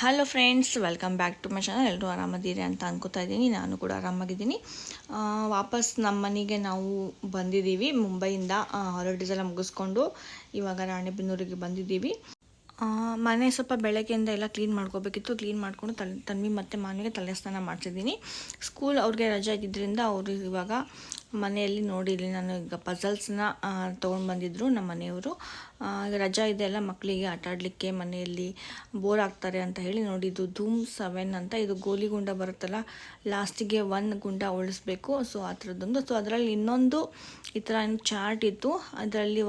Hello friends welcome back to my channel ಎಲ್ಲರೂ ಆರಾಮದಿರಿ ಅಂತ ಅನ್ಕೋತಾ ಇದ್ದೀನಿ. ನಾನು ಕೂಡ ಆರಾಮಾಗಿದ್ದೀನಿ. ವಾಪಸ್ ನಮ್ಮ ಮನೆಗೆ ನಾವು ಬಂದಿದ್ದೀವಿ. ಮುಂಬೈಯಿಂದ ಹಾಲಿಡೇಸ್ ಎಲ್ಲ ಮುಗಿಸ್ಕೊಂಡು ಇವಾಗ ರಾಣೆಬೆನ್ನೂರಿಗೆ ಬಂದಿದ್ದೀವಿ. ಮನೆ ಸ್ವಲ್ಪ ಬೆಳಗ್ಗೆಯಿಂದ ಎಲ್ಲ ಕ್ಲೀನ್ ಮಾಡ್ಕೋಬೇಕಿತ್ತು. ಕ್ಲೀನ್ ಮಾಡಿಕೊಂಡು ತಲೆ, ತನ್ವಿ ಮತ್ತು ಮಾನವಿಗೆ ತಲೆ ಸ್ನಾನ ಮಾಡ್ಸಿದ್ದೀನಿ ಸ್ಕೂಲ್ ಅವ್ರಿಗೆ ರಜೆ ಇದ್ದಿದ್ದರಿಂದ ಅವರು ಇವಾಗ ಮನೆಯಲ್ಲಿ ನೋಡಿ ಇಲ್ಲಿ ನಾನು ಈಗ ಪಝಲ್ಸ್ನ ತೊಗೊಂಡು ಬಂದಿದ್ದರು ನಮ್ಮ ಮನೆಯವರು. ಈಗ ರಜಾ ಇದೆ ಎಲ್ಲ ಮಕ್ಕಳಿಗೆ ಆಟ ಆಡಲಿಕ್ಕೆ ಮನೆಯಲ್ಲಿ ಬೋರ್ ಆಗ್ತಾರೆ ಅಂತ ಹೇಳಿ ನೋಡಿದ್ದು. ಧೂಮ್ ಸೆವೆನ್ ಅಂತ ಇದು ಗೋಲಿ ಗುಂಡ ಬರುತ್ತಲ್ಲ ಲಾಸ್ಟಿಗೆ ಒನ್ ಗುಂಡ ಉಳಿಸ್ಬೇಕು. ಸೊ ಆ ಥರದ್ದೊಂದು. ಸೊ ಅದರಲ್ಲಿ ಇನ್ನೊಂದು ಈ ಥರ ಏನು ಚಾರ್ಟ್ ಇತ್ತು. ಅದರಲ್ಲಿ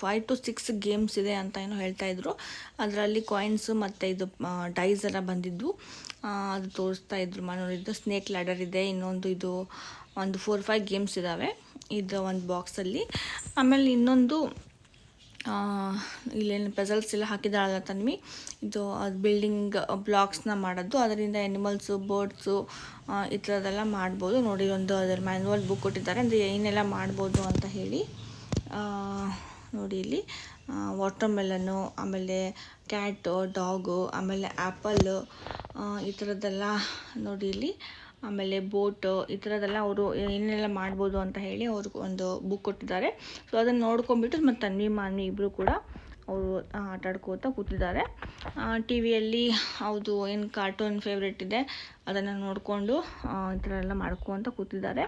ಫೈವ್ ಟು ಸಿಕ್ಸ್ ಗೇಮ್ಸ್ ಇದೆ ಅಂತ ಏನೋ ಹೇಳ್ತಾಯಿದ್ರು ಅದರಲ್ಲಿ ಕಾಯಿನ್ಸು ಮತ್ತು ಇದು ಡೈಸ್ ಎಲ್ಲ ಬಂದಿದ್ವು. ಆ, ಅದು ತೋರಿಸ್ತಾ ಇದ್ರು. ಮನೋರಿದ್ದು ಸ್ನೇಕ್ ಲ್ಯಾಡರ್ ಇದೆ, ಇನ್ನೊಂದು ಇದು, ಒಂದು ಫೋರ್ ಫೈವ್ ಗೇಮ್ಸ್ ಇದ್ದಾವೆ ಇದು ಒಂದು ಬಾಕ್ಸಲ್ಲಿ ಆಮೇಲೆ ಇನ್ನೊಂದು ಇಲ್ಲೇನು ಪೆಸಲ್ಸ್ ಎಲ್ಲ ಹಾಕಿದಾಳಲ್ಲ ತನ್ಮಿ ಇದು, ಅದು ಬಿಲ್ಡಿಂಗ್ ಬ್ಲಾಕ್ಸ್ನ ಮಾಡೋದು. ಅದರಿಂದ ಎನಿಮಲ್ಸು ಬರ್ಡ್ಸು ಈ ಥರದೆಲ್ಲ ಮಾಡ್ಬೋದು. ನೋಡಿ, ಒಂದು ಅದರ ಮ್ಯಾನ್ಯುವಲ್ ಬುಕ್ ಕೊಟ್ಟಿದ್ದಾರೆ. ಅಂದರೆ ಏನೆಲ್ಲ ಮಾಡ್ಬೋದು ಅಂತ ಹೇಳಿ. ನೋಡಿ ಇಲ್ಲಿ ವಾಟರ್ ಮೆಲನ್ನು ಆಮೇಲೆ ಕ್ಯಾಟು ಡಾಗು ಆಮೇಲೆ ಆ್ಯಪಲ್ಲು ಈ ಥರದ್ದೆಲ್ಲ ನೋಡಿ ಇಲ್ಲಿ. ಆಮೇಲೆ ಬೋಟ್, ಈ ಥರದ್ದೆಲ್ಲ ಅವರು ಏನೆಲ್ಲ ಮಾಡ್ಬೋದು ಅಂತ ಹೇಳಿ ಅವ್ರಿಗೆ ಒಂದು ಬುಕ್ ಕೊಟ್ಟಿದ್ದಾರೆ. ಸೊ ಅದನ್ನು ನೋಡ್ಕೊಂಡ್ಬಿಟ್ಟು ಮತ್ತು ತನ್ವಿ, ಮಾನ್ವಿ ಇಬ್ಬರು ಕೂಡ ಅವರು ಆಟ ಆಡ್ಕೋತಾ ಕೂತಿದ್ದಾರೆ. ಟಿ ವಿಯಲ್ಲಿ ಹೌದು ಏನು ಕಾರ್ಟೂನ್ ಫೇವ್ರೆಟ್ ಇದೆ, ಅದನ್ನು ನೋಡಿಕೊಂಡು ಈ ಥರ ಎಲ್ಲ ಮಾಡ್ಕೊತ ಕೂತಿದ್ದಾರೆ.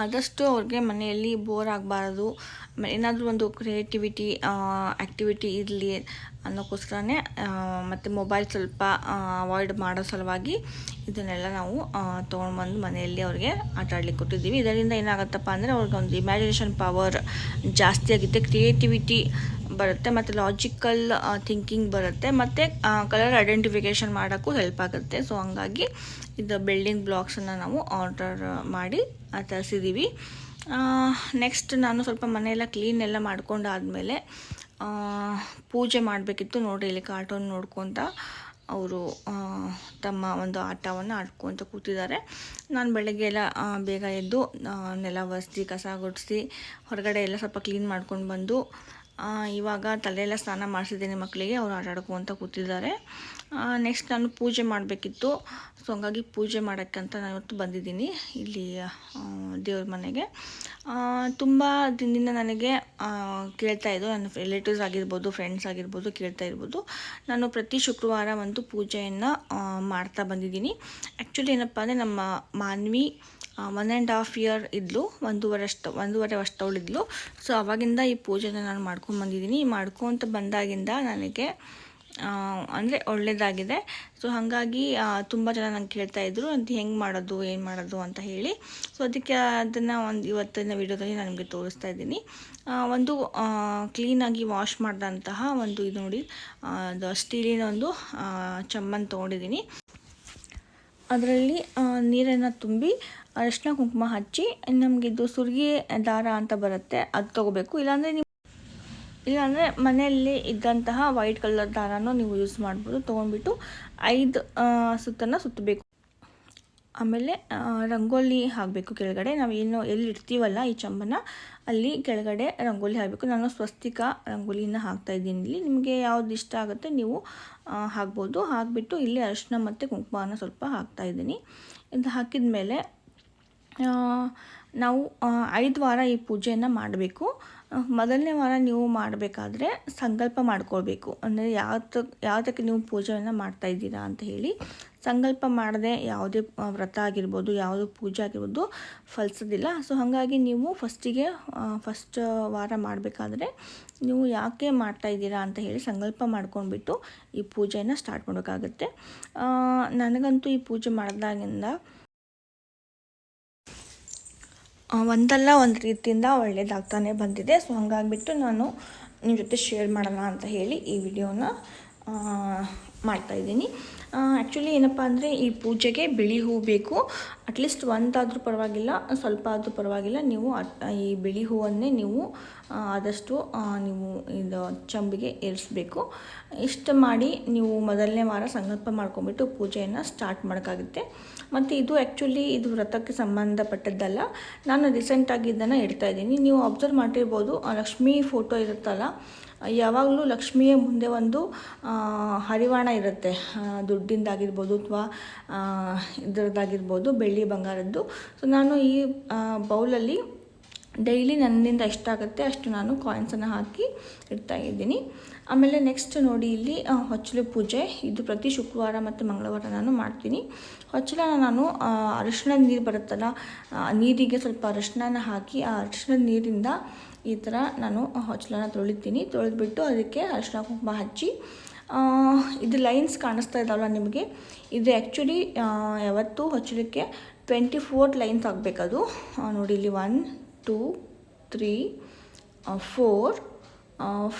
ಆದಷ್ಟು ಅವ್ರಿಗೆ ಮನೆಯಲ್ಲಿ ಬೋರ್ ಆಗಬಾರ್ದು. ಏನಾದರೂ ಒಂದು ಕ್ರಿಯೇಟಿವಿಟಿ ಆ್ಯಕ್ಟಿವಿಟಿ ಇರಲಿ ಅನ್ನೋಕ್ಕೋಸ್ಕರನೇ ಮತ್ತು ಮೊಬೈಲ್ ಸ್ವಲ್ಪ ಅವಾಯ್ಡ್ ಮಾಡೋ ಸಲುವಾಗಿ ಇದನ್ನೆಲ್ಲ ನಾವು ತೊಗೊಂಡ್ಬಂದು ಮನೆಯಲ್ಲಿ ಅವ್ರಿಗೆ ಆಟ ಆಡ್ಲಿಕ್ಕೆ ಕೊಟ್ಟಿದ್ದೀವಿ. ಇದರಿಂದ ಏನಾಗುತ್ತಪ್ಪ ಅಂದರೆ ಅವ್ರಿಗೆ ಒಂದು ಇಮ್ಯಾಜಿನೇಷನ್ ಪವರ್ ಜಾಸ್ತಿ ಆಗುತ್ತೆ ಕ್ರಿಯೇಟಿವಿಟಿ ಬರುತ್ತೆ, ಮತ್ತು ಲಾಜಿಕಲ್ ಥಿಂಕಿಂಗ್ ಬರುತ್ತೆ, ಮತ್ತು ಕಲರ್ ಐಡೆಂಟಿಫಿಕೇಷನ್ ಮಾಡೋಕ್ಕೂ ಹೆಲ್ಪ್ ಆಗುತ್ತೆ. ಸೊ ಹಂಗಾಗಿ ಇದು ಬಿಲ್ಡಿಂಗ್ ಬ್ಲಾಕ್ಸನ್ನು ನಾವು ಆರ್ಡರ್ ಮಾಡಿ ತರಿಸಿದ್ದೀವಿ ನೆಕ್ಸ್ಟ್ ನಾನು ಸ್ವಲ್ಪ ಮನೆಯೆಲ್ಲ ಕ್ಲೀನ್ ಎಲ್ಲ ಮಾಡ್ಕೊಂಡಾದಮೇಲೆ ಪೂಜೆ ಮಾಡಬೇಕಿತ್ತು. ನೋಡಿ ಇಲ್ಲಿ ಕಾರ್ಟೂನ್ ನೋಡ್ಕೊತ ಅವರು ತಮ್ಮ ಒಂದು ಆಟವನ್ನು ಆಡ್ಕೊತ ಕೂತಿದ್ದಾರೆ. ನಾನು ಬೆಳಗ್ಗೆ ಎಲ್ಲ ಬೇಗ ಎದ್ದು ನೆಲ ಒರೆಸಿ, ಕಸ ಗುಡಿಸಿ, ಹೊರಗಡೆ ಎಲ್ಲ ಸ್ವಲ್ಪ ಕ್ಲೀನ್ ಮಾಡ್ಕೊಂಡು ಬಂದು ಇವಾಗ ತಲೆಯೆಲ್ಲ ಸ್ನಾನ ಮಾಡಿಸಿದ್ದೀನಿ ಮಕ್ಕಳಿಗೆ ಅವ್ರು ಆಟ ಆಡ್ಕೊಂತ ಕೂತಿದ್ದಾರೆ. ನೆಕ್ಸ್ಟ್ ನಾನು ಪೂಜೆ ಮಾಡಬೇಕಿತ್ತು. ಸೊ ಹಂಗಾಗಿ ಪೂಜೆ ಮಾಡೋಕ್ಕಂತ ನಾನು ಇವತ್ತು ಬಂದಿದ್ದೀನಿ. ಇಲ್ಲಿ ದೇವ್ರ ಮನೆಗೆ. ತುಂಬ ದಿನದಿಂದ ನನಗೆ ಕೇಳ್ತಾ ಇದ್ದು ನನ್ನ ರಿಲೇಟಿವ್ಸ್ ಆಗಿರ್ಬೋದು ಫ್ರೆಂಡ್ಸ್ ಆಗಿರ್ಬೋದು, ಕೇಳ್ತಾ ಇರ್ಬೋದು. ನಾನು ಪ್ರತಿ ಶುಕ್ರವಾರ ಒಂದು ಪೂಜೆಯನ್ನು ಮಾಡ್ತಾ ಬಂದಿದ್ದೀನಿ. ಆ್ಯಕ್ಚುಲಿ ಏನಪ್ಪ ಅಂದರೆ ನಮ್ಮ Manvi one and half year ಇದ್ಲು. ಒಂದೂವರೆ ಅಷ್ಟು, ಒಂದೂವರೆ ವರ್ಷದವಳಿದ್ಲು ಸೊ ಅವಾಗಿಂದ ಈ ಪೂಜೆನ ನಾನು ಮಾಡ್ಕೊಂಡು ಬಂದಿದ್ದೀನಿ. ಮಾಡ್ಕೊತ ಬಂದಾಗಿಂದ ನನಗೆ ಅಂದರೆ ಒಳ್ಳೆಯದಾಗಿದೆ ಸೊ ಹಾಗಾಗಿ ತುಂಬ ಜನ ನಂಗೆ ಕೇಳ್ತಾ ಇದ್ರು, ಅದು ಹೆಂಗೆ ಮಾಡೋದು, ಏನು ಮಾಡೋದು ಅಂತ ಹೇಳಿ. ಸೊ ಅದಕ್ಕೆ ಅದನ್ನು ಒಂದು ಇವತ್ತಿನ ವಿಡಿಯೋದಲ್ಲಿ ನಾನು ನಿಮಗೆ ತೋರಿಸ್ತಾ ಇದ್ದೀನಿ. ಒಂದು ಕ್ಲೀನಾಗಿ ವಾಶ್ ಮಾಡಿದಂತಹ ಒಂದು ಇದು ನೋಡಿ ಅದು ಸ್ಟೀಲಿನ ಒಂದು ಚಮ್ಮನ್ ತೊಗೊಂಡಿದ್ದೀನಿ. ಅದರಲ್ಲಿ ನೀರನ್ನು ತುಂಬಿ ಅರಿಶಿನ ಕುಂಕುಮ ಹಚ್ಚಿ ನಮಗಿದು ಸುರಿಗೆ ದಾರ ಅಂತ ಬರುತ್ತೆ, ಅದು ತೊಗೋಬೇಕು. ಇಲ್ಲಾಂದರೆ ನೀವು ಇಲ್ಲಾಂದರೆ ಮನೆಯಲ್ಲಿ ಇದ್ದಂತಹ ವೈಟ್ ಕಲರ್ ದಾರನೂ ನೀವು ಯೂಸ್ ಮಾಡ್ಬೋದು. ತೊಗೊಂಡ್ಬಿಟ್ಟು ಐದು ಸುತ್ತನ್ನು ಸುತ್ತಬೇಕು. ಆಮೇಲೆ ರಂಗೋಲಿ ಹಾಕಬೇಕು ಕೆಳಗಡೆ. ನಾವು ಏನು ಎಲ್ಲಿ ಇಡ್ತೀವಲ್ಲ ಈ ಚಂಬನ, ಅಲ್ಲಿ ಕೆಳಗಡೆ ರಂಗೋಲಿ ಹಾಕಬೇಕು. ನಾನು ಸ್ವಸ್ತಿಕ ರಂಗೋಲಿನ ಹಾಕ್ತಾ ಇದ್ದೀನಿ. ಇಲ್ಲಿ ನಿಮಗೆ ಯಾವ್ದು ಇಷ್ಟ ಆಗುತ್ತೆ ನೀವು ಹಾಕ್ಬೋದು. ಹಾಕಿಬಿಟ್ಟು ಇಲ್ಲಿ ಅರಿಶಿನ ಮತ್ತು ಕುಂಕುಮನ ಸ್ವಲ್ಪ ಹಾಕ್ತಾ ಇದ್ದೀನಿ. ಇದು ಹಾಕಿದ ಮೇಲೆ ನಾವು ಐದು ವಾರ ಈ ಪೂಜೆಯನ್ನು ಮಾಡಬೇಕು. ಮೊದಲನೇ ವಾರ ನೀವು ಮಾಡಬೇಕಾದ್ರೆ ಸಂಕಲ್ಪ ಮಾಡ್ಕೊಳ್ಬೇಕು. ಅಂದರೆ ಯಾವ್ದು ಯಾವುದಕ್ಕೆ ನೀವು ಪೂಜೆಯನ್ನು ಮಾಡ್ತಾ ಇದ್ದೀರಾ ಅಂತ ಹೇಳಿ ಸಂಕಲ್ಪ ಮಾಡದೆ ಯಾವುದೇ ವ್ರತ ಆಗಿರ್ಬೋದು, ಯಾವುದೇ ಪೂಜೆ ಆಗಿರ್ಬೋದು ಫಲಿಸೋದಿಲ್ಲ. ಸೊ ಹಾಗಾಗಿ ನೀವು ಫಸ್ಟಿಗೆ ಫಸ್ಟ್ ವಾರ ಮಾಡಬೇಕಾದ್ರೆ ನೀವು ಯಾಕೆ ಮಾಡ್ತಾ ಇದ್ದೀರಾ ಅಂತ ಹೇಳಿ ಸಂಕಲ್ಪ ಮಾಡ್ಕೊಂಡ್ಬಿಟ್ಟು ಈ ಪೂಜೆಯನ್ನು ಸ್ಟಾರ್ಟ್ ಮಾಡಬೇಕಾಗುತ್ತೆ. ನನಗಂತೂ ಈ ಪೂಜೆ ಮಾಡಿದಾಗಿಂದ ಒಂದಲ್ಲ ಒಂದು ರೀತಿಯಿಂದ ಒಳ್ಳೆಯದಾಗ್ತಾನೆ ಬಂದಿದೆ. ಸೊ ಹಾಗಾಗಿಬಿಟ್ಟು ನಾನು ನಿಮ್ಮ ಜೊತೆ ಶೇರ್ ಮಾಡೋಣ ಅಂತ ಹೇಳಿ ಈ ವಿಡಿಯೋನ ಮಾಡ್ತಾಯಿದ್ದೀನಿ ಆ್ಯಕ್ಚುಲಿ ಏನಪ್ಪ ಅಂದರೆ ಈ ಪೂಜೆಗೆ ಬಿಳಿ ಹೂ ಬೇಕು. ಅಟ್ಲೀಸ್ಟ್ ಒಂದಾದರೂ ಪರವಾಗಿಲ್ಲ, ಸ್ವಲ್ಪ ಆದರೂ ಪರವಾಗಿಲ್ಲ. ನೀವು ಈ ಬಿಳಿ ಹೂವನ್ನೇ ನೀವು ಆದಷ್ಟು ನೀವು ಇದು ಚಂಬಿಗೆ ಏರಿಸಬೇಕು. ಇಷ್ಟು ಮಾಡಿ ನೀವು ಮೊದಲನೇ ವಾರ ಸಂಕಲ್ಪ ಮಾಡ್ಕೊಂಬಿಟ್ಟು ಪೂಜೆಯನ್ನು ಸ್ಟಾರ್ಟ್ ಮಾಡೋಕ್ಕಾಗುತ್ತೆ. ಮತ್ತು ಇದು ಆ್ಯಕ್ಚುಲಿ ಇದು ವ್ರತಕ್ಕೆ ಸಂಬಂಧಪಟ್ಟದ್ದಲ್ಲ. ನಾನು ರೀಸೆಂಟಾಗಿ ಇದನ್ನು ಇಡ್ತಾ ಇದ್ದೀನಿ. ನೀವು ಅಬ್ಸರ್ವ್ ಮಾಡಿರ್ಬೋದು ಲಕ್ಷ್ಮಿ ಫೋಟೋ ಇರುತ್ತಲ್ಲ, ಯಾವಾಗಲೂ ಲಕ್ಷ್ಮಿಯ ಮುಂದೆ ಒಂದು ಹರಿವಾಣ ಇರುತ್ತೆ. ದುಡ್ಡಿಂದಾಗಿರ್ಬೋದು ಅಥವಾ ಇದರದ್ದಾಗಿರ್ಬೋದು, ಬೆಳ್ಳಿ ಬಂಗಾರದ್ದು. ಸೊ ನಾನು ಈ ಬೌಲಲ್ಲಿ ಡೈಲಿ ನನ್ನಿಂದ ಎಷ್ಟಾಗುತ್ತೆ ಅಷ್ಟು ನಾನು ಕಾಯಿನ್ಸನ್ನು ಹಾಕಿ ಇಡ್ತಾ ಇದ್ದೀನಿ. ಆಮೇಲೆ ನೆಕ್ಸ್ಟ್ ನೋಡಿ ಇಲ್ಲಿ ಹೊಚ್ಚಲು ಪೂಜೆ. ಇದು ಪ್ರತಿ ಶುಕ್ರವಾರ ಮತ್ತು ಮಂಗಳವಾರ ನಾನು ಮಾಡ್ತೀನಿ. ಹೊಚ್ಚಲನ ನಾನು ಅರಿಶಿನ ನೀರು ಬರುತ್ತಲ್ಲ ನೀರಿಗೆ ಸ್ವಲ್ಪ ಅರಿಶಿಣನ ಹಾಕಿ, ಆ ಅರಿಶಿಣದ ನೀರಿಂದ ಈ ಥರ ನಾನು ಹೊಚ್ಚಲನ ತೊಳಿತೀನಿ. ತೊಳೆದ್ಬಿಟ್ಟು ಅದಕ್ಕೆ ಅರಿಶಿಣ ಕುಂಕುಮ ಹಚ್ಚಿ ಇದು ಲೈನ್ಸ್ ಕಾಣಿಸ್ತಾ ಇದ್ದಾವಲ್ಲ ನಿಮಗೆ? ಇದು ಆ್ಯಕ್ಚುಲಿ ಯಾವತ್ತೂ ಹೊಚ್ಚಲಿಕ್ಕೆ ಟ್ವೆಂಟಿ ಫೋರ್ ಲೈನ್ಸ್ ಆಗಬೇಕದು ನೋಡಿ ಇಲ್ಲಿ one two three four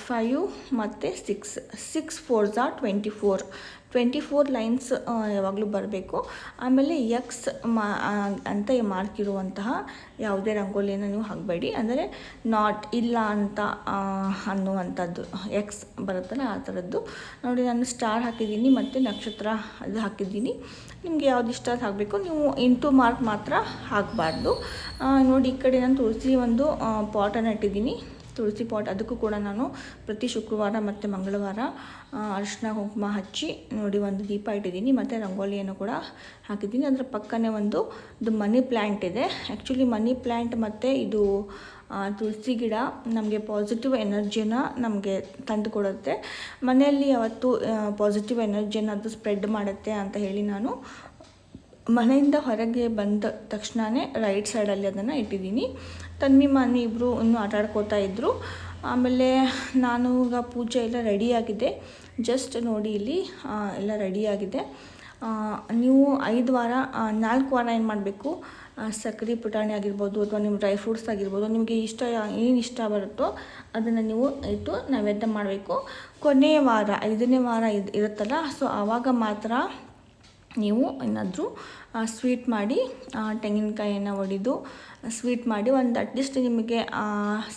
five ಮತ್ತು six six fours are twenty four twenty four lines ಯಾವಾಗಲೂ ಬರಬೇಕು. ಆಮೇಲೆ ಎಕ್ಸ್ ಮಾ ಅಂತ ಮಾರ್ಕ್ ಇರುವಂತಹ ಯಾವುದೇ ರಂಗೋಲಿಯನ್ನು ನೀವು ಹಾಕಬೇಡಿ. ಅಂದರೆ ನಾಟ್ ಇಲ್ಲ ಅಂತ ಅನ್ನುವಂಥದ್ದು. ಎಕ್ಸ್ ಬರುತ್ತಲ್ಲ ಆ ಥರದ್ದು. ನೋಡಿ, ನಾನು ಸ್ಟಾರ್ ಹಾಕಿದ್ದೀನಿ ಮತ್ತು ನಕ್ಷತ್ರ ಅದು ಹಾಕಿದ್ದೀನಿ. ನಿಮಗೆ ಯಾವ್ದು ಇಷ್ಟ ಹಾಕಬೇಕು. ನೀವು ಇಂಟು ಮಾರ್ಕ್ ಮಾತ್ರ ಹಾಕಬಾರ್ದು. ನೋಡಿ, ಈ ಕಡೆ ನಾನು ತುಳಸಿ ಒಂದು ಪಾಟನ್ನು ಇಟ್ಟಿದ್ದೀನಿ. ತುಳಸಿ ಪಾಟ್ ಅದಕ್ಕೂ ಕೂಡ ನಾನು ಪ್ರತಿ ಶುಕ್ರವಾರ ಮತ್ತು ಮಂಗಳವಾರ ಅರಿಶಿನ ಕುಂಕುಮ ಹಚ್ಚಿ ನೋಡಿ ಒಂದು ದೀಪ ಇಟ್ಟಿದ್ದೀನಿ. ಮತ್ತು ರಂಗೋಲಿಯನ್ನು ಕೂಡ ಹಾಕಿದ್ದೀನಿ. ಅದರ ಪಕ್ಕನೇ ಒಂದು, ಇದು ಮನಿ ಪ್ಲ್ಯಾಂಟ್ ಇದೆ. ಆ್ಯಕ್ಚುಲಿ ಮನಿ ಪ್ಲ್ಯಾಂಟ್ ಮತ್ತು ಇದು ತುಳಸಿ ಗಿಡ ನಮಗೆ ಪಾಸಿಟಿವ್ ಎನರ್ಜಿನ ನಮಗೆ ತಂದು ಕೊಡುತ್ತೆ. ಮನೆಯಲ್ಲಿ ಯಾವತ್ತು ಪಾಸಿಟಿವ್ ಎನರ್ಜಿಯನ್ನು ಅದು ಸ್ಪ್ರೆಡ್ ಮಾಡುತ್ತೆ ಅಂತ ಹೇಳಿ ನಾನು ಮನೆಯಿಂದ ಹೊರಗೆ ಬಂದ ತಕ್ಷಣವೇ ರೈಟ್ ಸೈಡಲ್ಲಿ ಅದನ್ನು ಇಟ್ಟಿದ್ದೀನಿ. ತನ್ವಿ ಮನೆ ಇಬ್ಬರು ಇನ್ನೂ ಆಟ ಆಡ್ಕೋತಾ ಇದ್ದರು ಆಮೇಲೆ ನಾನು ಈಗ ಪೂಜೆ ಎಲ್ಲ ರೆಡಿಯಾಗಿದೆ ಜಸ್ಟ್ ನೋಡಿ ಇಲ್ಲಿ ಎಲ್ಲ ರೆಡಿಯಾಗಿದೆ ನೀವು ಐದು ವಾರ ನಾಲ್ಕು ವಾರ ಏನು ಮಾಡಬೇಕು? ಸಕ್ಕರೆ ಪುಟಾಣಿ ಆಗಿರ್ಬೋದು ಅಥವಾ ನಿಮ್ಮ ಡ್ರೈ ಫ್ರೂಟ್ಸ್ ಆಗಿರ್ಬೋದು, ನಿಮಗೆ ಇಷ್ಟ, ಏನು ಇಷ್ಟ ಬರುತ್ತೋ ಅದನ್ನು ನೀವು ಇಟ್ಟು ನೈವೇದ್ಯ ಮಾಡಬೇಕು. ಕೊನೆಯ ವಾರ, ಐದನೇ ವಾರ ಇದು, ಇರುತ್ತಲ್ಲ, ಸೊ ಆವಾಗ ಮಾತ್ರ ನೀವು ಏನಾದರೂ ಸ್ವೀಟ್ ಮಾಡಿ ತೆಂಗಿನಕಾಯಿಯನ್ನು ಒಡೆದು ಸ್ವೀಟ್ ಮಾಡಿ ಒಂದು ಅಟ್ಲೀಸ್ಟ್ ನಿಮಗೆ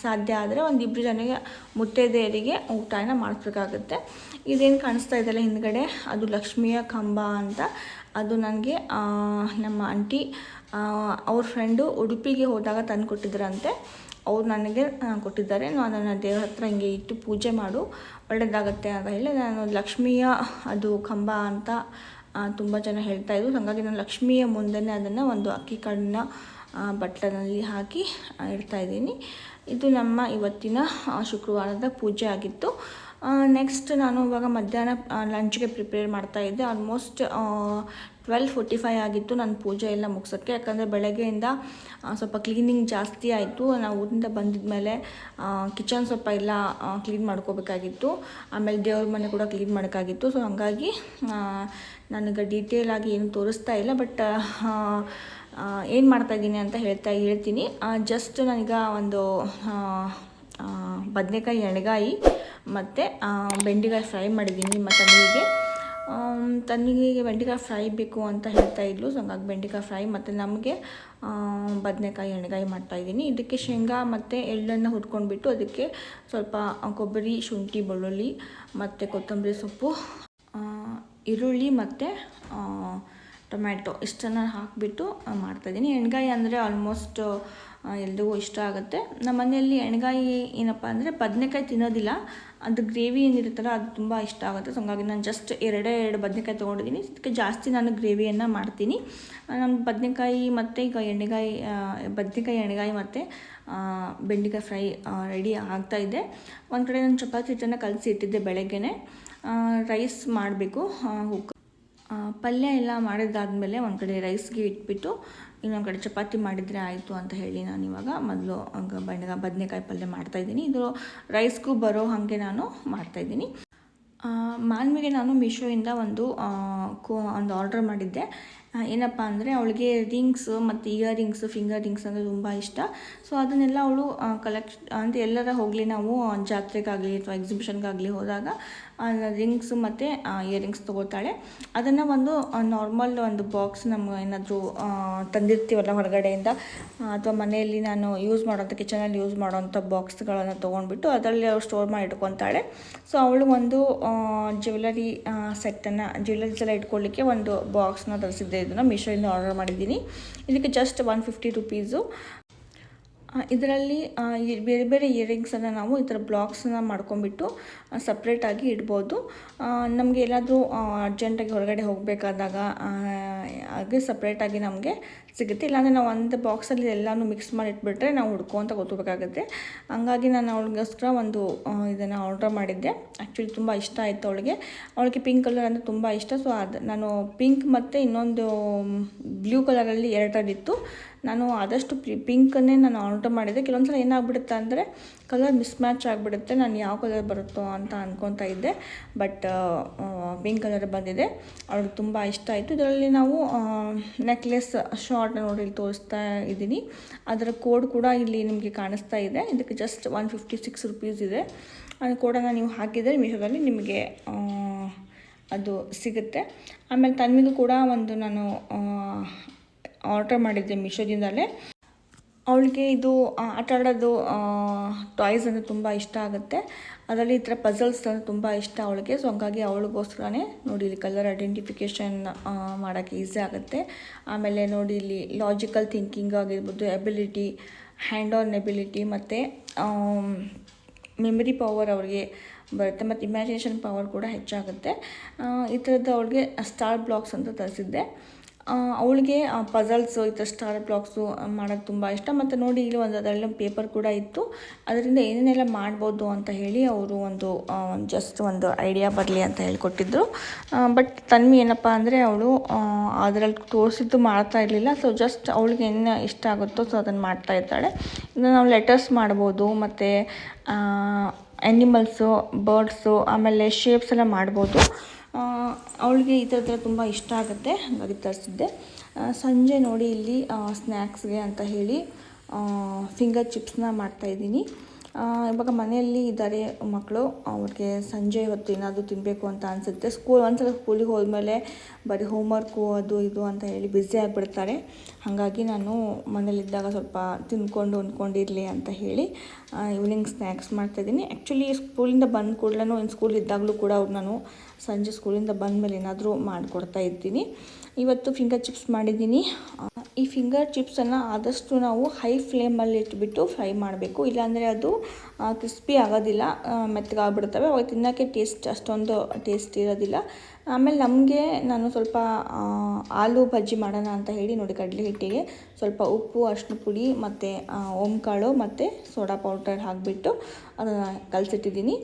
ಸಾಧ್ಯ ಆದರೆ ಒಂದು ಇಬ್ಬರು ಜನಗೆ ಮುತ್ತೈದೆಯರಿಗೆ ಊಟನ ಮಾಡಿಸ್ಬೇಕಾಗುತ್ತೆ. ಇದೇನು ಕಾಣಿಸ್ತಾ ಇದೆಯಲ್ಲ ಹಿಂದ್ಗಡೆ? ಅದು ಲಕ್ಷ್ಮಿಯ ಕಂಬ ಅಂತ. ಅದು ನನಗೆ ನಮ್ಮ ಆಂಟಿ ಅವ್ರ ಫ್ರೆಂಡು ಉಡುಪಿಗೆ ಹೋದಾಗ ತಂದು ಕೊಟ್ಟಿದ್ರಂತೆ ಅವ್ರು ನನಗೆ ಕೊಟ್ಟಿದ್ದಾರೆ. ನಾನು ಅದನ್ನು ದೇವ್ರ ಹತ್ರ ಹಿಂಗೆ ಇಟ್ಟು ಪೂಜೆ ಮಾಡು ಒಳ್ಳೆಯದಾಗತ್ತೆ ಅಂತ ಹೇಳಿ ನಾನು ಲಕ್ಷ್ಮಿಯ ಅದು ಕಂಬ ಅಂತ ತುಂಬ ಜನ ಹೇಳ್ತಾ ಇದ್ರು. ಹಾಗಾಗಿ ನಾನು ಲಕ್ಷ್ಮಿಯ ಮುಂದೆ ಅದನ್ನು ಒಂದು ಅಕ್ಕಿ ಕಾಳಿನ ಬಟ್ಟಲಲ್ಲಿ ಹಾಕಿ ಇಡ್ತಾ ಇದ್ದೀನಿ. ಇದು ನಮ್ಮ ಇವತ್ತಿನ ಶುಕ್ರವಾರದ ಪೂಜೆ ಆಗಿತ್ತು. ನೆಕ್ಸ್ಟ್ ನಾನು ಇವಾಗ ಮಧ್ಯಾಹ್ನ ಲಂಚ್ಗೆ ಪ್ರಿಪೇರ್ ಮಾಡ್ತಾ ಇದ್ದೆ. ಆಲ್ಮೋಸ್ಟ್ ಟ್ವೆಲ್ ಫೋರ್ಟಿ ಫೈ ಆಗಿತ್ತು. ನನ್ನ ಪೂಜೆ ಎಲ್ಲ ಮುಗಿಸೋಕ್ಕೆ ಯಾಕಂದರೆ ಬೆಳಗ್ಗೆಯಿಂದ ಸ್ವಲ್ಪ ಕ್ಲೀನಿಂಗ್ ಜಾಸ್ತಿ ಆಯಿತು. ನಾವು ಊರಿಂದ ಬಂದಿದ ಮೇಲೆ ಕಿಚನ್ ಸ್ವಲ್ಪ ಎಲ್ಲ ಕ್ಲೀನ್ ಮಾಡ್ಕೋಬೇಕಾಗಿತ್ತು. ಆಮೇಲೆ ದೇವ್ರ ಮನೆ ಕೂಡ ಕ್ಲೀನ್ ಮಾಡೋಕ್ಕಾಗಿತ್ತು. ಸೊ ಹಾಗಾಗಿ ನನಗೆ ಡೀಟೇಲ್ ಆಗಿ ಏನು ತೋರಿಸ್ತಾ ಇಲ್ಲ. ಬಟ್ ಏನು ಮಾಡ್ತಾಯಿದ್ದೀನಿ ಅಂತ ಹೇಳ್ತಾ, ಹೇಳ್ತೀನಿ. ಜಸ್ಟ್ ನನಗೆ ಒಂದು ಬದನೆಕಾಯಿ ಎಣ್ಗಾಯಿ ಮತ್ತು ಬೆಂಡೆಕಾಯಿ ಫ್ರೈ ಮಾಡಿದ್ದೀನಿ ಮತ್ತು ತನ್ನಿಗೆ ತನ್ನಿಗೆ ಬೆಂಡೆಕಾಯಿ ಫ್ರೈ ಬೇಕು ಅಂತ ಹೇಳ್ತಾ ಇದ್ಲು. ಸೊ ಹಂಗಾಗಿ ಬೆಂಡೆಕಾಯಿ ಫ್ರೈ ಮತ್ತು ನಮಗೆ ಬದನೆಕಾಯಿ ಎಣ್ಗಾಯಿ ಮಾಡ್ತಾಯಿದ್ದೀನಿ ಇದಕ್ಕೆ ಶೇಂಗಾ ಮತ್ತು ಎಳ್ಳನ್ನು ಹುರ್ಕೊಂಡ್ಬಿಟ್ಟು ಅದಕ್ಕೆ ಸ್ವಲ್ಪ ಕೊಬ್ಬರಿ, ಶುಂಠಿ, ಬೆಳ್ಳುಳ್ಳಿ ಮತ್ತು ಕೊತ್ತಂಬರಿ ಸೊಪ್ಪು ಈರುಳ್ಳಿ ಮತ್ತು ಟೊಮ್ಯಾಟೊ ಇಷ್ಟನ್ನು ಹಾಕಿಬಿಟ್ಟು ಮಾಡ್ತಾಯಿದ್ದೀನಿ ಎಣ್ಗಾಯಿ ಅಂದರೆ ಆಲ್ಮೋಸ್ಟ್ ಎಲ್ರಿಗೂ ಇಷ್ಟ ಆಗುತ್ತೆ. ನಮ್ಮ ಮನೆಯಲ್ಲಿ ಎಣ್ಗಾಯಿ ಏನಪ್ಪ ಅಂದರೆ ಬದನೆಕಾಯಿ ತಿನ್ನೋದಿಲ್ಲ. ಅದು ಗ್ರೇವಿ ಏನಿರುತ್ತಲ್ಲ ಅದು ತುಂಬ ಇಷ್ಟ ಆಗುತ್ತೆ. ಸೊ ಹಂಗಾಗಿ ನಾನು ಜಸ್ಟ್ ಎರಡೇ ಎರಡು ಬದನೆಕಾಯಿ ತೊಗೊಂಡಿದ್ದೀನಿ. ಅದಕ್ಕೆ ಜಾಸ್ತಿ ನಾನು ಗ್ರೇವಿಯನ್ನು ಮಾಡ್ತೀನಿ. ನಮ್ಮ ಬದನೆಕಾಯಿ ಮತ್ತು ಈಗ ಎಣ್ಣೆಗಾಯಿ ಬದನೆಕಾಯಿ, ಎಣ್ಣೆಗಾಯಿ ಮತ್ತು ಬೆಂಡೆಕಾಯಿ ಫ್ರೈ ರೆಡಿ ಆಗ್ತಾಯಿದೆ ಒಂದು ಕಡೆ ನಾನು ಚಪಾತಿ ಹಿಟ್ಟನ್ನು ಕಲಸಿ ಇಟ್ಟಿದ್ದೆ ಬೆಳಗ್ಗೆನೆ. ರೈಸ್ ಮಾಡಬೇಕು. ಪಲ್ಯ ಎಲ್ಲ ಮಾಡಿದಾದ್ಮೇಲೆ ಒಂದು ಕಡೆ ರೈಸ್ಗೆ ಇಟ್ಬಿಟ್ಟು ಇನ್ನೊಂದು ಕಡೆ ಚಪಾತಿ ಮಾಡಿದರೆ ಆಯಿತು ಅಂತ ಹೇಳಿ ನಾನು ಇವಾಗ ಮೊದಲು ಬೆಂಡೆಕಾಯಿ ಬದನೆಕಾಯಿ ಪಲ್ಯ ಮಾಡ್ತಾಯಿದ್ದೀನಿ ಇದು ರೈಸ್ಗೂ ಬರೋ ಹಾಗೆ ನಾನು ಮಾಡ್ತಾಯಿದ್ದೀನಿ ಮಾನ್ವಿಗೆ ನಾನು ಮೀಶೋಯಿಂದ ಒಂದು ಕೋ, ಒಂದು ಆರ್ಡ್ರ್ ಮಾಡಿದ್ದೆ. ಏನಪ್ಪ ಅಂದರೆ ಅವಳಿಗೆ ರಿಂಗ್ಸ್ ಮತ್ತು ಇಯರಿಂಗ್ಸ್ ಫಿಂಗರ್ ರಿಂಗ್ಸ್ ಅಂದರೆ ತುಂಬ ಇಷ್ಟ. ಸೊ ಅದನ್ನೆಲ್ಲ ಅವಳು ಕಲೆಕ್ಷ ಅಂತ ಎಲ್ಲರ ಹೋಗಲಿ ನಾವು ಜಾತ್ರೆಗಾಗಲಿ ಅಥವಾ ಎಕ್ಸಿಬಿಷನ್ಗಾಗಲಿ ಹೋದಾಗ ರಿಂಗ್ಸ್ ಮತ್ತು ಇಯರ್ ರಿಂಗ್ಸ್ ತೊಗೋತಾಳೆ. ಅದನ್ನು ಒಂದು ನಾರ್ಮಲ್ ಒಂದು ಬಾಕ್ಸ್ ನಮ್ಮ ಏನಾದರೂ ತಂದಿರ್ತೀವಲ್ಲ ಹೊರಗಡೆಯಿಂದ ಅಥವಾ ಮನೆಯಲ್ಲಿ ನಾನು ಯೂಸ್ ಮಾಡೋಂಥ ಕಿಚನಲ್ಲಿ ಯೂಸ್ ಮಾಡೋವಂಥ ಬಾಕ್ಸ್ಗಳನ್ನು ತೊಗೊಂಡ್ಬಿಟ್ಟು ಅದರಲ್ಲಿ ಅವಳು ಸ್ಟೋರ್ ಮಾಡಿ ಇಟ್ಕೊತಾಳೆ ಸೊ ಅವಳು ಒಂದು ಜ್ಯುವೆಲರಿ ಸೆಟ್ಟನ್ನು ಜ್ಯುವೆಲರೀಸ್ ಎಲ್ಲ ಇಟ್ಕೊಳ್ಳಿಕ್ಕೆ ಒಂದು ಬಾಕ್ಸ್ನ ತರಿಸಿದ್ದೆ. ಇದನ್ನು ಮೀಶೋಯಿಂದ ಆರ್ಡರ್ ಮಾಡಿದ್ದೀನಿ. ಇದಕ್ಕೆ ಜಸ್ಟ್ ಒನ್ ಫಿಫ್ಟಿ ರುಪೀಸು ಇದರಲ್ಲಿ ಬೇರೆ ಬೇರೆ ಇಯರಿಂಗ್ಸನ್ನು ನಾವು ಈ ಥರ ಬ್ಲಾಕ್ಸನ್ನು ಮಾಡ್ಕೊಂಬಿಟ್ಟು ಸಪ್ರೇಟಾಗಿ ಇಡ್ಬೋದು. ನಮಗೆ ಎಲ್ಲಾದರೂ ಅರ್ಜೆಂಟಾಗಿ ಹೊರಗಡೆ ಹೋಗಬೇಕಾದಾಗ ಹಾಗೆ ಸಪ್ರೇಟಾಗಿ ನಮಗೆ ಸಿಗುತ್ತೆ. ಇಲ್ಲಾಂದರೆ ನಾವು ಒಂದು ಬಾಕ್ಸಲ್ಲಿ ಎಲ್ಲನೂ ಮಿಕ್ಸ್ ಮಾಡಿ ಇಟ್ಬಿಟ್ರೆ ನಾವು ಹುಡ್ಕೊಂತ ಗೊತ್ತಬೇಕಾಗುತ್ತೆ. ಹಂಗಾಗಿ ನಾನು ಅವಳಿಗೋಸ್ಕರ ಒಂದು ಇದನ್ನು ಆರ್ಡ್ರ್ ಮಾಡಿದ್ದೆ. ಆ್ಯಕ್ಚುಲಿ ತುಂಬ ಇಷ್ಟ ಆಯಿತು ಅವಳಿಗೆ. ಅವಳಿಗೆ ಪಿಂಕ್ ಕಲರ್ ಅಂದರೆ ತುಂಬ ಇಷ್ಟ. ಸೊ ಅದು ನಾನು ಪಿಂಕ್ ಮತ್ತು ಇನ್ನೊಂದು ಬ್ಲೂ ಕಲರಲ್ಲಿ ಎರಡರಲ್ಲಿತ್ತು. ನಾನು ಆದಷ್ಟು ಪಿಂಕನ್ನೇ ನಾನು ಆರ್ಡ್ರ್ ಮಾಡಿದ್ದೆ. ಕೆಲವೊಂದು ಸಲ ಏನಾಗ್ಬಿಡುತ್ತೆ ಅಂದರೆ ಕಲರ್ ಮಿಸ್ ಮ್ಯಾಚ್ ಆಗಿಬಿಡುತ್ತೆ, ನಾನು ಯಾವ ಕಲರ್ ಬರುತ್ತೋ ಅಂತ ಅಂದ್ಕೊತಾ ಇದ್ದೆ. ಬಟ್ ಪಿಂಕ್ ಕಲರ್ ಬಂದಿದೆ. ಅವ್ರಿಗೆ ತುಂಬ ಇಷ್ಟ ಆಯಿತು. ಇದರಲ್ಲಿ ನಾವು ನೆಕ್ಲೆಸ್ ಶಾರ್ಟ್ ನೋಡಿ ಇಲ್ಲಿ ತೋರಿಸ್ತಾ ಇದ್ದೀನಿ. ಅದರ ಕೋಡ್ ಕೂಡ ಇಲ್ಲಿ ನಿಮಗೆ ಕಾಣಿಸ್ತಾ ಇದೆ. ಇದಕ್ಕೆ just one fifty six rupees ಇದೆ ಅದು ಕೋಡನ್ನು ನೀವು ಹಾಕಿದರೆ ಮೀಶೋದಲ್ಲಿ ನಿಮಗೆ ಅದು ಸಿಗುತ್ತೆ. ಆಮೇಲೆ ತನ್ವಿಗೂ ಕೂಡ ಒಂದು ನಾನು ಆರ್ಡ್ರ್ ಮಾಡಿದ್ದೆ ಮೀಶೋದಿಂದಲೇ. ಅವಳಿಗೆ ಇದು ಆಟ ಆಡೋದು ಟಾಯ್ಸ್ ಅಂದರೆ ತುಂಬ ಇಷ್ಟ ಆಗುತ್ತೆ. ಅದರಲ್ಲಿ ಈ ಥರ ಪಝಲ್ಸ್ ಅಂದರೆ ತುಂಬ ಇಷ್ಟ ಅವಳಿಗೆ. ಸೊ ಹಂಗಾಗಿ ಅವಳಿಗೋಸ್ಕರನೇ ನೋಡಿ, ಇಲ್ಲಿ ಕಲರ್ ಐಡೆಂಟಿಫಿಕೇಷನ್ ಮಾಡೋಕ್ಕೆ ಈಸಿ ಆಗುತ್ತೆ. ಆಮೇಲೆ ನೋಡಿ, ಇಲ್ಲಿ ಲಾಜಿಕಲ್ ಥಿಂಕಿಂಗ್ ಆಗಿರ್ಬೋದು ಎಬಿಲಿಟಿ ಹ್ಯಾಂಡ್ ಆನ್ ಎಬಿಲಿಟಿ ಮತ್ತು ಮೆಮರಿ ಪವರ್ ಅವ್ರಿಗೆ ಬರುತ್ತೆ. ಮತ್ತು ಇಮ್ಯಾಜಿನೇಷನ್ ಪವರ್ ಕೂಡ ಹೆಚ್ಚಾಗುತ್ತೆ. ಈ ಥರದ್ದು ಅವಳಿಗೆ ಸ್ಟಾರ್ ಬ್ಲಾಕ್ಸ್ ಅಂತ ತರಿಸಿದ್ದೆ. ಅವಳಿಗೆ ಪಝಲ್ಸು ಈ ಥರ ಸ್ಟಾರ್ ಬ್ಲಾಕ್ಸು ಮಾಡೋಕ್ಕೆ ತುಂಬ ಇಷ್ಟ. ಮತ್ತು ನೋಡಿ, ಇಲ್ಲಿ ಒಂದು ಅದರಲ್ಲಿ ಪೇಪರ್ ಕೂಡ ಇತ್ತು. ಅದರಿಂದ ಏನೇನೆಲ್ಲ ಮಾಡ್ಬೋದು ಅಂತ ಹೇಳಿ ಅವರು ಒಂದು ಜಸ್ಟ್ ಒಂದು ಐಡಿಯಾ ಬರಲಿ ಅಂತ ಹೇಳಿಕೊಟ್ಟಿದ್ರು. ಬಟ್ ತನ್ವಿ ಏನಪ್ಪ ಅಂದರೆ ಅವಳು ಅದರಲ್ಲಿ ತೋರಿಸಿದ್ದು ಮಾಡ್ತಾ ಇರಲಿಲ್ಲ. ಸೊ ಜಸ್ಟ್ ಅವಳಿಗೆ ಏನು ಇಷ್ಟ ಆಗುತ್ತೋ ಸೊ ಅದನ್ನು ಮಾಡ್ತಾ ಇರ್ತಾಳೆ ಇನ್ನು ನಾವು ಲೆಟರ್ಸ್ ಮಾಡ್ಬೋದು, ಮತ್ತು ಆ್ಯನಿಮಲ್ಸು ಬರ್ಡ್ಸು ಆಮೇಲೆ ಶೇಪ್ಸ್ ಎಲ್ಲ ಮಾಡ್ಬೋದು. ಅವಳಿಗೆ ಈ ಥರದ್ದೆಲ್ಲ ತುಂಬ ಇಷ್ಟ ಆಗುತ್ತೆ, ಹಾಗಾಗಿ ತರಿಸಿದ್ದೆ. ಸಂಜೆ ನೋಡಿ ಇಲ್ಲಿ ಸ್ನ್ಯಾಕ್ಸ್ಗೆ ಅಂತ ಹೇಳಿ ಫಿಂಗರ್ ಚಿಪ್ಸ್ನ ಮಾಡ್ತಾಯಿದ್ದೀನಿ ಇವಾಗ ಮನೆಯಲ್ಲಿ ಇದ್ದಾರೆ ಮಕ್ಕಳು ಅವ್ರಿಗೆ ಸಂಜೆ ಹೊತ್ತು ಏನಾದರೂ ತಿನ್ನಬೇಕು ಅಂತ ಅನಿಸುತ್ತೆ. ಸ್ಕೂಲ್ ಒಂದ್ಸಲ ಸ್ಕೂಲಿಗೆ ಹೋದ್ಮೇಲೆ ಬರೀ ಹೋಮ್ವರ್ಕು ಅದು ಇದು ಅಂತ ಹೇಳಿ ಬ್ಯುಸಿ ಆಗಿಬಿಡ್ತಾರೆ. ಹಾಗಾಗಿ ನಾನು ಮನೇಲಿದ್ದಾಗ ಸ್ವಲ್ಪ ತಿಂದ್ಕೊಂಡು ಅಂದ್ಕೊಂಡಿರಲಿ ಅಂತ ಹೇಳಿ ಈವ್ನಿಂಗ್ ಸ್ನ್ಯಾಕ್ಸ್ ಮಾಡ್ತಾಯಿದ್ದೀನಿ ಆ್ಯಕ್ಚುಲಿ ಸ್ಕೂಲಿಂದ ಬಂದ ಕೂಡಲೇ ಇನ್ನು ಸ್ಕೂಲ್ ಇದ್ದಾಗಲೂ ಕೂಡ ಅವ್ರು ನಾನು ಸಂಜೆ ಸ್ಕೂಲಿಂದ ಬಂದ ಮೇಲೆ ಏನಾದರೂ ಮಾಡಿಕೊಡ್ತಾ ಇರ್ತೀನಿ. ಇವತ್ತು ಫಿಂಗರ್ ಚಿಪ್ಸ್ ಮಾಡಿದ್ದೀನಿ. ಈ ಫಿಂಗರ್ ಚಿಪ್ಸನ್ನು ಆದಷ್ಟು ನಾವು ಹೈ ಫ್ಲೇಮಲ್ಲಿ ಇಟ್ಬಿಟ್ಟು ಫ್ರೈ ಮಾಡಬೇಕು. ಇಲ್ಲಾಂದರೆ ಅದು ಕ್ರಿಸ್ಪಿ ಆಗೋದಿಲ್ಲ. ಮೆತ್ತಗಾಗ್ಬಿಡ್ತವೆ. ಅವಾಗ ತಿನ್ನೋಕ್ಕೆ ಟೇಸ್ಟ್ ಅಷ್ಟೊಂದು ಟೇಸ್ಟ್ ಇರೋದಿಲ್ಲ. ಆಮೇಲೆ ನಮಗೆ ನಾನು ಸ್ವಲ್ಪ ಆಲೂ ಬಜ್ಜಿ ಮಾಡೋಣ ಅಂತ ಹೇಳಿ ನೋಡಿ ಕಡಲೆ ಹಿಟ್ಟಿಗೆ. ಸ್ವಲ್ಪ ಉಪ್ಪು ಅರಿಶಿನ ಪುಡಿ ಮತ್ತು ಓಂಕಾಳು ಮತ್ತು ಸೋಡಾ ಪೌಡರ್ ಹಾಕಿಬಿಟ್ಟು ಅದನ್ನು ಕಲಸಿಟ್ಟಿದ್ದೀನಿ.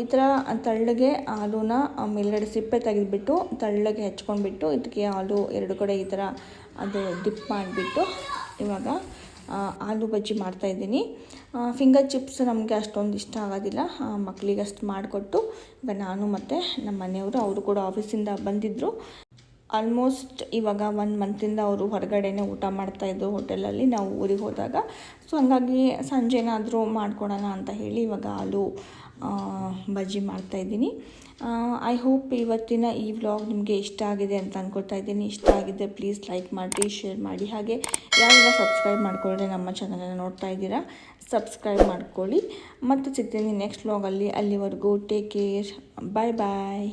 ಈ ಥರ ತಳ್ಳಗೆ ಆಲೂನ ಮೇಲ್ಗಡೆ ಸಿಪ್ಪೆ ತೆಗೆದುಬಿಟ್ಟು ತಳ್ಳಗೆ ಹೆಚ್ಕೊಂಡ್ಬಿಟ್ಟು ಇದಕ್ಕೆ ಆಲೂ ಎರಡು ಕಡೆ ಈ ಥರ ಅದು ಡಿಪ್ ಮಾಡಿಬಿಟ್ಟು ಇವಾಗ ಆಲೂ ಬಜ್ಜಿ ಮಾಡ್ತಾಯಿದ್ದೀನಿ ಫಿಂಗರ್ ಚಿಪ್ಸ್ ನಮಗೆ ಅಷ್ಟೊಂದು ಇಷ್ಟ ಆಗೋದಿಲ್ಲ. ಮಕ್ಕಳಿಗೆ ಅಷ್ಟು ಮಾಡಿಕೊಟ್ಟು, ಈಗ ನಾನು ಮತ್ತು ನಮ್ಮ ಮನೆಯವರು ಅವರು ಕೂಡ ಆಫೀಸಿಂದ ಬಂದಿದ್ದರು ಆಲ್ಮೋಸ್ಟ್ ಇವಾಗ ಒನ್ ಮಂತಿಂದ ಅವರು ಹೊರಗಡೆನೇ ಊಟ ಮಾಡ್ತಾಯಿದ್ರು ಹೋಟೆಲಲ್ಲಿ, ನಾವು ಊರಿಗೆ ಹೋದಾಗ. ಸೊ ಹಂಗಾಗಿ ಸಂಜೆನಾದರೂ ಮಾಡ್ಕೊಡೋಣ ಅಂತ ಹೇಳಿ ಇವಾಗ ಆಲೂ ಬಜ್ಜಿ ಮಾಡ್ತಾಯಿದ್ದೀನಿ ಐ ಹೋಪ್ ಇವತ್ತಿನ ಈ ವ್ಲಾಗ್ ನಿಮಗೆ ಇಷ್ಟ ಆಗಿದೆ ಅಂತ ಅಂದ್ಕೊಳ್ತಾ ಇದ್ದೀನಿ. ಇಷ್ಟ ಆಗಿದೆ ಪ್ಲೀಸ್ ಲೈಕ್ ಮಾಡಿ ಶೇರ್ ಮಾಡಿ. ಹಾಗೆ ಯಾರೆಲ್ಲ ಸಬ್ಸ್ಕ್ರೈಬ್ ಮಾಡ್ಕೊಳ್ಳಿ ನಮ್ಮ ಚಾನಲನ್ನು ನೋಡ್ತಾ ಇದ್ದೀರಾ ಸಬ್ಸ್ಕ್ರೈಬ್ ಮಾಡ್ಕೊಳ್ಳಿ. ಮತ್ತು ಸಿಗ್ತೀನಿ ನೆಕ್ಸ್ಟ್ ವ್ಲಾಗಲ್ಲಿ ಅಲ್ಲಿವರೆಗೂ ಟೇಕ್ ಕೇರ್ ಬಾಯ್ ಬಾಯ್